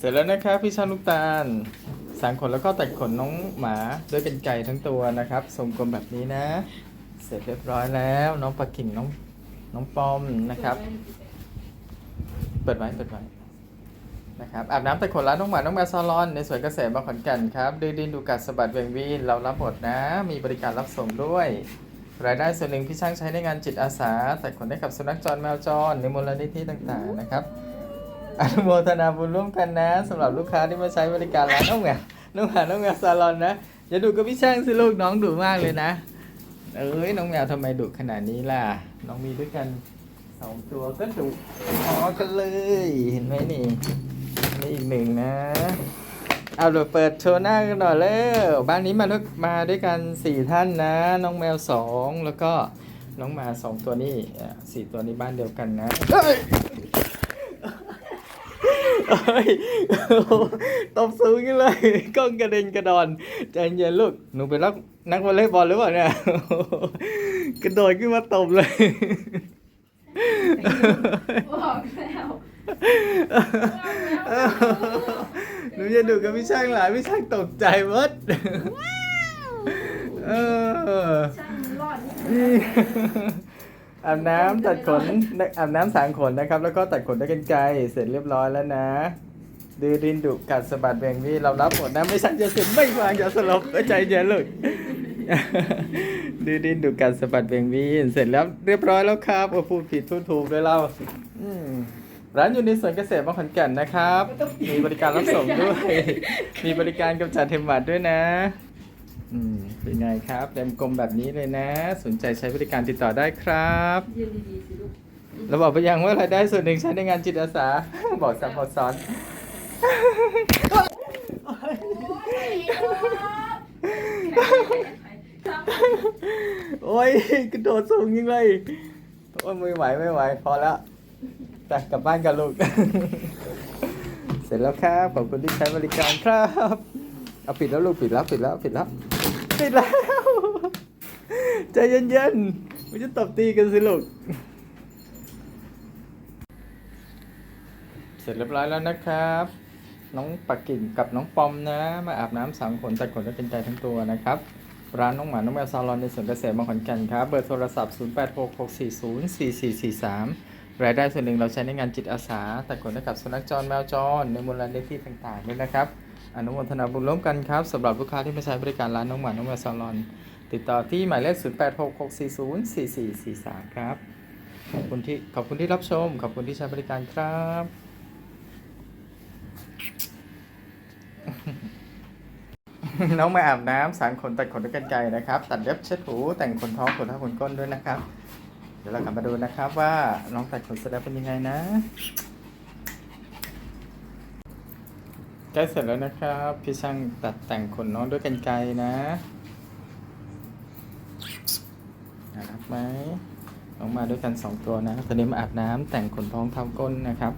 เสร็จแล้วนะครับพี่ช่างลูกตาลสางขนแล้วก็ตัดขนน้องหมาด้วยเป็นไก่ทั้งตัวนะครับทรงกลมแบบนี้นะ เสร็จเรียบร้อยแล้ว น้องปลากิ่งน้องน้องปอมนะครับ เปิดไว้เปิดไว้นะครับอาบน้ำแต่ขนร้านน้องหมา น้องแมวซาลอน ในสวนเกษตรบางขอนแก่นครับดื้อดินดูกัดสะบัดเวียงวีนเรารับหมดนะ มีบริการรับส่งด้วย รายได้ส่วนหนึ่งพี่ช่างใช้ในงานจิตอาสา แต่ขนให้กับสุนัขจรแมวจรในมูลนิธิต่างๆนะครับ อนุโมทนาบุญร่วมกันนะสำหรับลูกค้าที่มาใช้บริการร้านน้องแมวน้องหมาน้องแมวซาลอนนะอย่าดูกับพี่ช่างสิลูกน้องดุมากเลยนะ เอ้ยน้องแมวทำไมดุขนาดนี้ล่ะ น้องมีด้วยกันสองตัวก็ดุพอกันเลยเห็นไหมนี่นี่อีกหนึ่งนะ เอาเดี๋ยวเปิดโชว์หน้ากันหน่อยแล้วบ้านนี้มาด้วยมาด้วยกันสี่ท่านนะ น้องแมวสองแล้วก็น้องหมาสองตัวนี่สี่ตัวนี้บ้านเดียวกันนะ เฮ้ยเฮ้ยตบสูงกันเลยกล้องกระเด็นกระดอนใจเย็นลูกหนูเป็นนักนักวอลเลย์บอลหรือเปล่าเนี่ยกระโดดขึ้นมาตบเลยบอกแล้วหนูจะดูกับพี่ช่างหลายพี่ช่างตกใจหมดเออช่างรอดนี่นี่ อาบน้ำตัดขนอาบน้ำสางขนนะครับ แล้วก็ตัดขนด้วยกันไกรเสร็จเรียบร้อยแล้วนะ ดื้อดินดุกัดสะบัดเบงวี่เรารับหมดนะไม่ช่างจะเสร็จไม่วางจะสลบใจเย็นเลยดื้อดินดุกัดสะบัดเบงวี่เสร็จแล้วเรียบร้อยแล้วครับโอ้พูดผิดพูดถูกด้วยเราอืมร้านอยู่ในสวนเกษตรบางขอนแก่นนะครับ มีบริการรับส่งด้วย มีบริการกำจัดเทมบัดด้วยนะ อืมเป็นไงครับเต็มกลมแบบนี้เลยนะ สนใจใช้บริการติดต่อได้ครับยืนดีๆสิลูกเราบอกไปยังว่ารายได้ส่วนหนึ่งใช้ในงานจิตอาสา บอกซ้ำบอกซ้อนโอ้ยกระโดดสูงยิงเลยโอ้ยไม่ไหวไม่ไหวพอแล้วแต่กลับบ้านกันลูก เสร็จแล้วครับ ขอบคุณที่ใช้บริการครับ เอาปิดแล้วลูกปิดแล้วปิดแล้วปิดแล้วปิดแล้วใจเย็นๆไม่จะตบตีกันสิลูกเสร็จเรียบร้อยแล้วนะครับ น้องปักกิ่งกับน้องปอมนะ มาอาบน้ำสางขนตัดขนและเป็นใจทั้งตัวนะครับ ร้านน้องหมา น้องแมวซาลอนในสวนเกษตรบางขอนแก่นครับ เบอร์โทรศัพท์ 0866404443 รายได้ส่วนหนึ่งเราใช้ในงานจิตอาสา ตัดขนให้กับสุนัขจรแมวจรในมูลนิธิต่างๆด้วยนะครับ อนุโมทนาบุญร่วมกันครับสำหรับลูกค้าที่มาใช้บริการร้านน้องหมาน้องแมวซาลอน ติดต่อที่หมายเลข 0866404443 ครับ ขอบคุณที่ขอบคุณที่รับชม ขอบคุณที่ใช้บริการครับน้องมาอาบน้ำสางขนตัดขนด้วยกันไกรนะครับ ตัดเล็บเช็ดหูแต่งขนท้องขนท้าขนก้นด้วยนะครับ เดี๋ยวเรากลับมาดูนะครับว่าน้องตัดขนเสร็จแล้วเป็นยังไงนะ ใกล้เสร็จแล้วนะครับ พี่ช่างตัดแต่งขนน้องด้วยกันไกรนะน่ารักไหมน้องมาด้วยกันสองตัวนะตอนนี้มาอาบน้ำแต่งขนท้องเท้าก้นนะครับ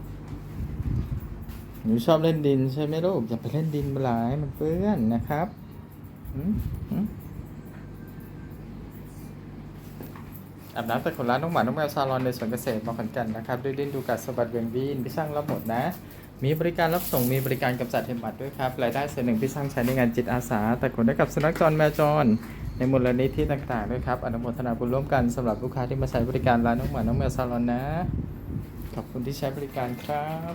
หนูชอบเล่นดินใช่ไหมลูกอย่าไปเล่นดินมาหลายมันเปื้อนนะครับหืมหืมอาบน้ำแต่ขนร้านน้องหมาน้องแมวซาลอนในสวนเกษตรบาขอนแก่นนะครับด้วยดินดูกัดสะบัดเวียงวีนพี่ช่างรับหมดนะ มีบริการรับส่งมีบริการกำจัดเห็บหมัดด้วยครับรายได้ส่วนหนึ่งพี่สร้างใช้ในงานจิตอาสา แต่ขนได้กับสุนัขจรแมวจร ในมูลนิธิต่างๆด้วยครับอนุโมทนาบุญร่วมกันสำหรับลูกค้าที่มาใช้บริการร้านน้องหมาน้องแมวซาลอนนะ ขอบคุณที่ใช้บริการครับ